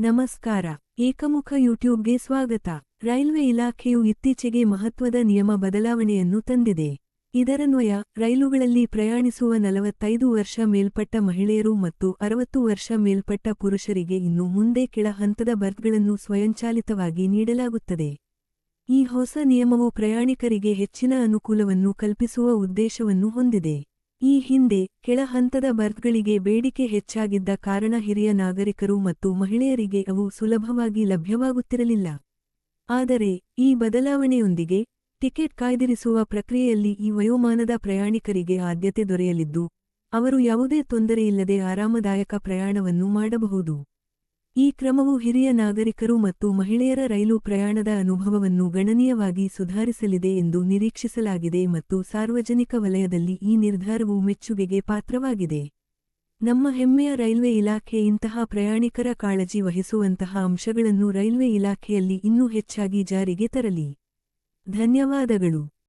ನಮಸ್ಕಾರ. ಏಕಮುಖ ಯೂಟ್ಯೂಬ್ಗೆ ಸ್ವಾಗತ. ರೈಲ್ವೆ ಇಲಾಖೆಯು ಇತ್ತೀಚೆಗೆ ಮಹತ್ವದ ನಿಯಮ ಬದಲಾವಣೆಯನ್ನು ತಂದಿದೆ. ಇದರನ್ವಯ, ರೈಲುಗಳಲ್ಲಿ ಪ್ರಯಾಣಿಸುವ ನಲವತ್ತೈದು ವರ್ಷ ಮೇಲ್ಪಟ್ಟ ಮಹಿಳೆಯರು ಮತ್ತು ಅರವತ್ತು ವರ್ಷ ಮೇಲ್ಪಟ್ಟ ಪುರುಷರಿಗೆ ಇನ್ನು ಮುಂದೆ ಕೆಳ ಹಂತದ ಬರ್ತ್ಗಳನ್ನು ಸ್ವಯಂಚಾಲಿತವಾಗಿ ನೀಡಲಾಗುತ್ತದೆ. ಈ ಹೊಸ ನಿಯಮವು ಪ್ರಯಾಣಿಕರಿಗೆ ಹೆಚ್ಚಿನ ಅನುಕೂಲವನ್ನು ಕಲ್ಪಿಸುವ ಉದ್ದೇಶವನ್ನು ಹೊಂದಿದೆ. ಈ ಹಿಂದೆ ಕೆಳಹಂತದ ಬರ್ತ್ಗಳಿಗೆ ಬೇಡಿಕೆ ಹೆಚ್ಚಾಗಿದ್ದ ಕಾರಣ ಹಿರಿಯ ನಾಗರಿಕರು ಮತ್ತು ಮಹಿಳೆಯರಿಗೆ ಅವು ಸುಲಭವಾಗಿ ಲಭ್ಯವಾಗುತ್ತಿರಲಿಲ್ಲ. ಆದರೆ, ಈ ಬದಲಾವಣೆಯೊಂದಿಗೆ ಟಿಕೆಟ್ ಕಾಯ್ದಿರಿಸುವ ಪ್ರಕ್ರಿಯೆಯಲ್ಲಿ ಈ ವಯೋಮಾನದ ಪ್ರಯಾಣಿಕರಿಗೆ ಆದ್ಯತೆ ದೊರೆಯಲಿದ್ದು, ಅವರು ಯಾವುದೇ ತೊಂದರೆಯಿಲ್ಲದೆ ಆರಾಮದಾಯಕ ಪ್ರಯಾಣವನ್ನು ಮಾಡಬಹುದು. ಈ ಕ್ರಮವು ಹಿರಿಯ ನಾಗರಿಕರು ಮತ್ತು ಮಹಿಳೆಯರ ರೈಲು ಪ್ರಯಾಣದ ಅನುಭವವನ್ನು ಗಣನೀಯವಾಗಿ ಸುಧಾರಿಸಲಿದೆ ಎಂದು ನಿರೀಕ್ಷಿಸಲಾಗಿದೆ ಮತ್ತು ಸಾರ್ವಜನಿಕ ವಲಯದಲ್ಲಿ ಈ ನಿರ್ಧಾರವು ಮೆಚ್ಚುಗೆಗೆ ಪಾತ್ರವಾಗಿದೆ. ನಮ್ಮ ಹೆಮ್ಮೆಯ ರೈಲ್ವೆ ಇಲಾಖೆ ಇಂತಹ ಪ್ರಯಾಣಿಕರ ಕಾಳಜಿ ವಹಿಸುವಂತಹ ಅಂಶಗಳನ್ನು ರೈಲ್ವೆ ಇಲಾಖೆಯಲ್ಲಿ ಇನ್ನೂ ಹೆಚ್ಚಾಗಿ ಜಾರಿಗೆ ತರಲಿ. ಧನ್ಯವಾದಗಳು.